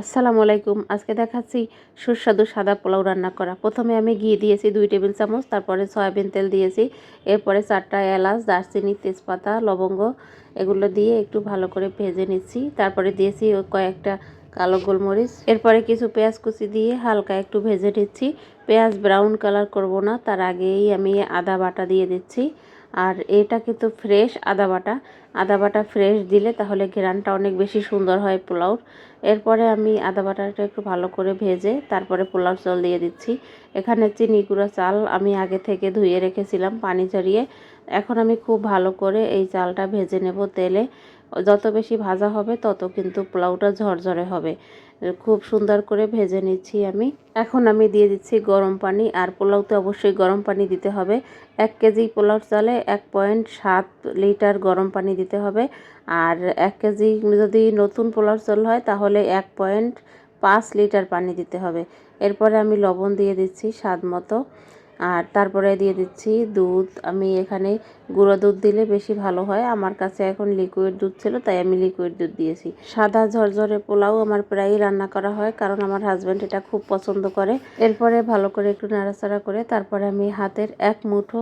আসসালামু আলাইকুম। আজকে দেখাচ্ছি সুস্বাদু সাদা পোলাও রান্না করা। প্রথমে আমি ঘি দিয়েছি দুই টেবিল চামচ, তারপরে সয়াবিন তেল দিয়েছি, এরপরে চারটা এলাচ, দারচিনি, তেজপাতা, লবঙ্গ, এগুলো দিয়ে একটু ভালো করে ভেজে নিচ্ছি। তারপরে দিয়েছি কয়েকটা কালো গোলমরিচ। এরপরে কিছু পেঁয়াজ কুচি দিয়ে হালকা একটু ভেজে নিচ্ছি। পেঁয়াজ ব্রাউন কালার করব না, তার আগেই আমি আদা বাটা দিয়ে দিচ্ছি। আর এটা কিন্তু ফ্রেশ আদা বাটা। আদা বাটা ফ্রেশ দিলে তাহলে ঘেরানটা অনেক বেশি সুন্দর হয় পোলাওর। এরপরে আমি আদা বাটাটা একটু ভালো করে ভেজে তারপরে পোলাও চাল দিয়ে দিচ্ছি। এখানে চিনি গুঁড়া চাল আমি আগে থেকে ধুয়ে রেখেছিলাম পানি ঝরিয়ে। এখন আমি খুব ভালো করে এই চালটা ভেজে নেব তেলে। যত বেশি ভাজা হবে তত কিন্তু পোলাওটা ঝরঝরে হবে। খুব সুন্দর করে ভেজে নিচ্ছি আমি। এখন আমি দিয়ে দিচ্ছি গরম পানি আর পোলাওতে অবশ্যই গরম পানি দিতে হবে। এক কেজি পোলাও চালে এক পয়েন্ট সাত লিটার গরম পানি দিতে হবে। আর এক কেজি যদি নতুন পোলাও চাল হয়, তাহলে এক পয়েন্ট পাঁচ লিটার পানি দিতে হবে। এরপরে আমি লবণ দিয়ে দিচ্ছি স্বাদ মতো। আর তারপরে দিয়ে দিচ্ছি দুধ। আমি এখানে গুঁড়ো দুধ দিলে বেশি ভালো হয়। আমার কাছে এখন লিকুইড দুধ ছিল, তাই আমি লিকুইড দুধ দিয়েছি। সাদা ঝরঝরে পোলাও আমার প্রায়ই রান্না করা হয়, কারণ আমার হাজব্যান্ড এটা খুব পছন্দ করে। এরপরে ভালো করে একটু নাড়াচাড়া করে তারপরে আমি হাতের এক মুঠো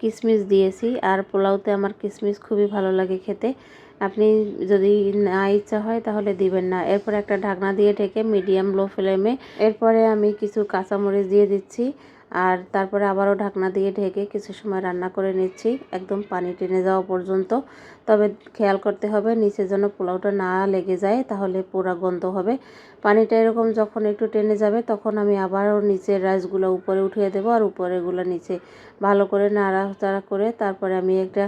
কিশমিশ দিয়েছি। আর পোলাওতে আমার কিশমিশ খুবই ভালো লাগে খেতে। আপনি যদি না ইচ্ছা হয় তাহলে দিবেন না। এরপর একটা ঢাকনা দিয়ে ঢেকে মিডিয়াম লো ফ্লেমে এরপরে আমি কিছু কাঁচামরিচ দিয়ে দিচ্ছি। আর তারপরে আবারও ঢাকনা দিয়ে ঢেকে কিছু সময় রান্না করে নিচ্ছি। একদম পানি টেনে যাওয়া পর্যন্ত। তবে খেয়াল করতে হবে, নিচে যেন পোলাওটা না লেগে যায়, তাহলে পুরা গন্ধ হবে। পানিটা এরকম যখন একটু টেনে যাবে, তখন আমি আবারও নিচের রাইসগুলো উপরে উঠিয়ে দেবো আর উপরেগুলো নিচে ভালো করে নাড়াচাড়া করে তারপরে আমি একটা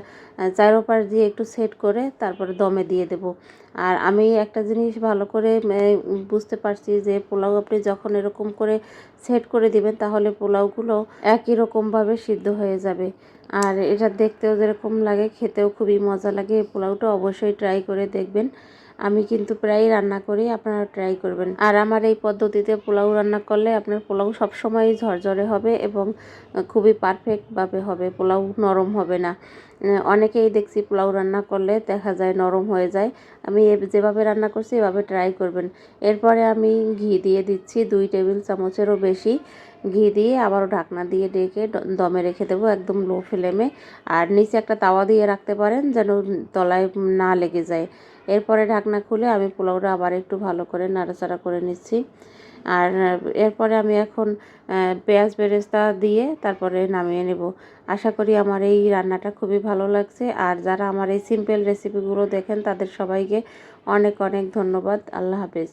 চারোপাশ দিয়ে একটু সেট করে তারপরে দমে দিয়ে দেব। আর আমি একটা জিনিস ভালো করে বুঝতে পারছি যে পোলাও আপনি যখন এরকম করে সেট করে দিবেন, তাহলে পোলাওগুলো একই রকমভাবে সিদ্ধ হয়ে যাবে। আর এটা দেখতেও যেরকম লাগে, খেতেও খুবই মজা লাগে। এই পোলাওটা অবশ্যই ট্রাই করে দেখবেন। আমি কিন্তু প্রায় রান্না করি আপনারা ট্রাই করবেন। আর আমার এই পদ্ধতিতে পোলাও রান্না করলে আপনার পোলাও সবসময়ই ঝরঝরে হবে এবং খুবই পারফেক্টভাবে হবে, পোলাও নরম হবে না। অনেকেই দেখছি পোলাও রান্না করলে দেখা যায় নরম হয়ে যায়। আমি যেভাবে রান্না করছি এভাবে ট্রাই করবেন। এরপরে আমি ঘি দিয়ে দিচ্ছি দুই টেবিল চামচেরও বেশি। ঘি দিয়ে আবারও ঢাকনা দিয়ে ডেকে দমে রেখে দেবো একদম লো ফ্লেমে আর নিচে একটা তাওয়া দিয়ে রাখতে পারেন যেন তলায় না লেগে যায়। এরপরে ঢাকনা খুলে আমি পোলাওটা আবার একটু ভালো করে নাড়াচাড়া করে নিচ্ছি। আর এরপরে আমি এখন পেঁয়াজ বেরেস্তা দিয়ে তারপরে নামিয়ে নেব। আশা করি আমার এই রান্নাটা খুবই ভালো লাগছে। আর যারা আমার এই সিম্পল রেসিপিগুলো দেখেন তাদের সবাইকে অনেক অনেক ধন্যবাদ। আল্লাহ হাফেজ।